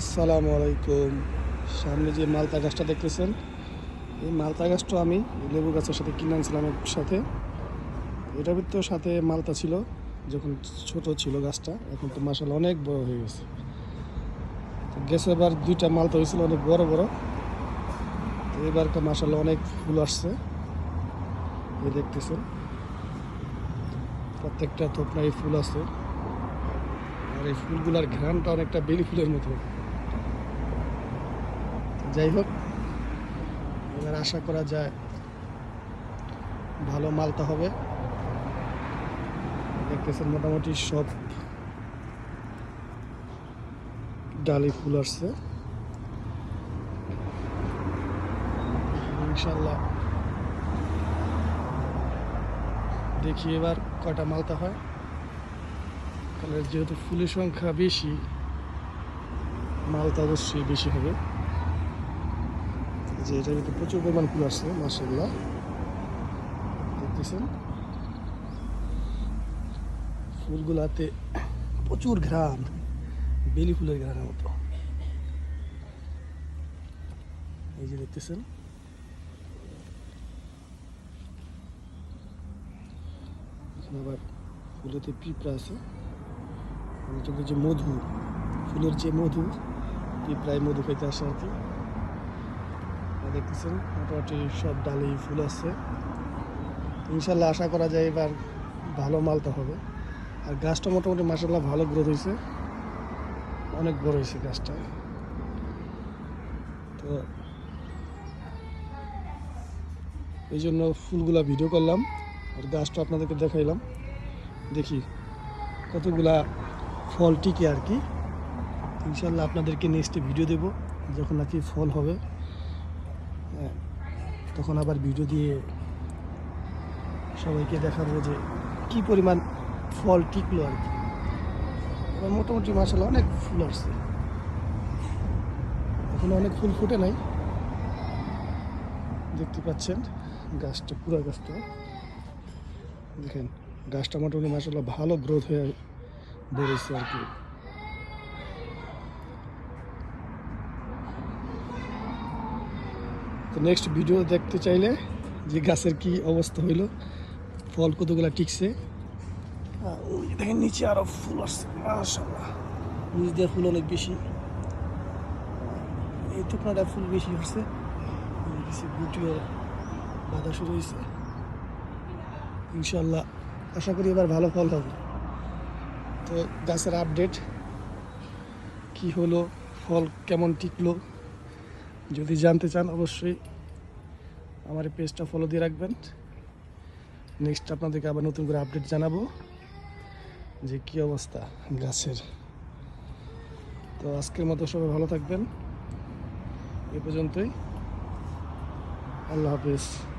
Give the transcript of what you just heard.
আসসালামু আলাইকুম। সামনে যে মালতা গাছটা দেখতেছেন, এই মালতা গাছটা আমি লেবু গাছের সাথে কিনে আনছিলাম এর সাথে। এটার ভিতর সাথে মালতা ছিল, যখন ছোট ছিল গাছটা, এখন তো মাসাল অনেক বড় হয়ে গেছে। তো গেছে এবার দুইটা মালতা হয়েছিল, অনেক বড় বড়। তো এবারকার মাসাল অনেক ফুল আসছে। এই দেখতেছেন, প্রত্যেকটা থোপনায় ফুল আছে। আর এই ফুলগুলার ঘ্রাণটা অনেকটা বেলি ফুলের মতো। যাই হোক, এবার আশা করা যায় ভালো মালটা হবে। দেখতেছেন মোটামুটি সব ডালি ফুল আসছে। ইনশাল্লাহ দেখি এবার কয়টা মালতা হয়। কারণ যেহেতু ফুলের সংখ্যা বেশি, মাল তো অবশ্যই বেশি হবে। যে এটার ভিতরে প্রচুর পরিমাণ ফুল আসছে মাসাল্লাহ দেখতেছেন? ফুলগুলাতে প্রচুর ঘ্রাণ, বেলি ফুলের ঘ্রাণের মতো। এই যে দেখতেছেন? আবার ফুলেতে পিঁপড়া আছে। এটা যে মধু, ফুলের যে মধু, পিঁপড়ায় মধু খাইতে আসে আর কি। দেখতেছেন। মোটামুটি সব ডালি ফুল আছে। ইনশাল্লাহ আশা করা যায় এবার ভালো মালটা হবে। আর গাছটা মোটামুটি মাসাল্লাহ ভালো গ্রোথ হয়েছে। অনেক বড় হয়েছে গাছটা। তো এই জন্য ফুলগুলা ভিডিও করলাম। আর গাছটা আপনাদেরকে দেখাইলাম। দেখি কতগুলা ফল টিকে আর কি। ইনশাল্লাহ আপনাদেরকে নেক্সটে ভিডিও দেব। যখন নাকি ফল হবে। হ্যাঁ, তখন আবার ভিডিও দিয়ে সবাইকে দেখাবো যে কি পরিমাণ ফল টিকলো আর কি। মোটামুটি মাসাল্লাহ অনেক ফুল আসছে। এখন অনেক ফুল ফুটে নাই। দেখতে পাচ্ছেন গাছটা পুরো গাছটা। দেখেন গাছটা মোটামুটি মাসাল্লাহ ভালো গ্রোথ হয়ে বেড়েছে আর কি। তো নেক্সট ভিডিও দেখতে চাইলে যে গাছের কি অবস্থা হইল, ফল কতগুলা টিকছে। ওই দেখেন, নিচে আরও ফুল আসছে মাশাল্লাহ নিচ দিয়ে ফুল অনেক বেশি। এই টুকনাটা ফুল বেশি হচ্ছে। গুটিও বাধা শুরু হয়েছে। ইনশাল্লাহ আশা করি এবার ভালো ফল হবে। তো গাছের আপডেট কি হলো, ফল কেমন টিকলো? যদি জানতে চান, অবশ্যই আমার এই পেজটা ফলো দিয়ে রাখবেন। নেক্সট আপনাদেরকে আবার নতুন করে আপডেট জানাব যে কী অবস্থা গাছের। তো আজকের মতো সবাই ভালো থাকবেন। এ পর্যন্তই। আল্লাহ হাফেজ।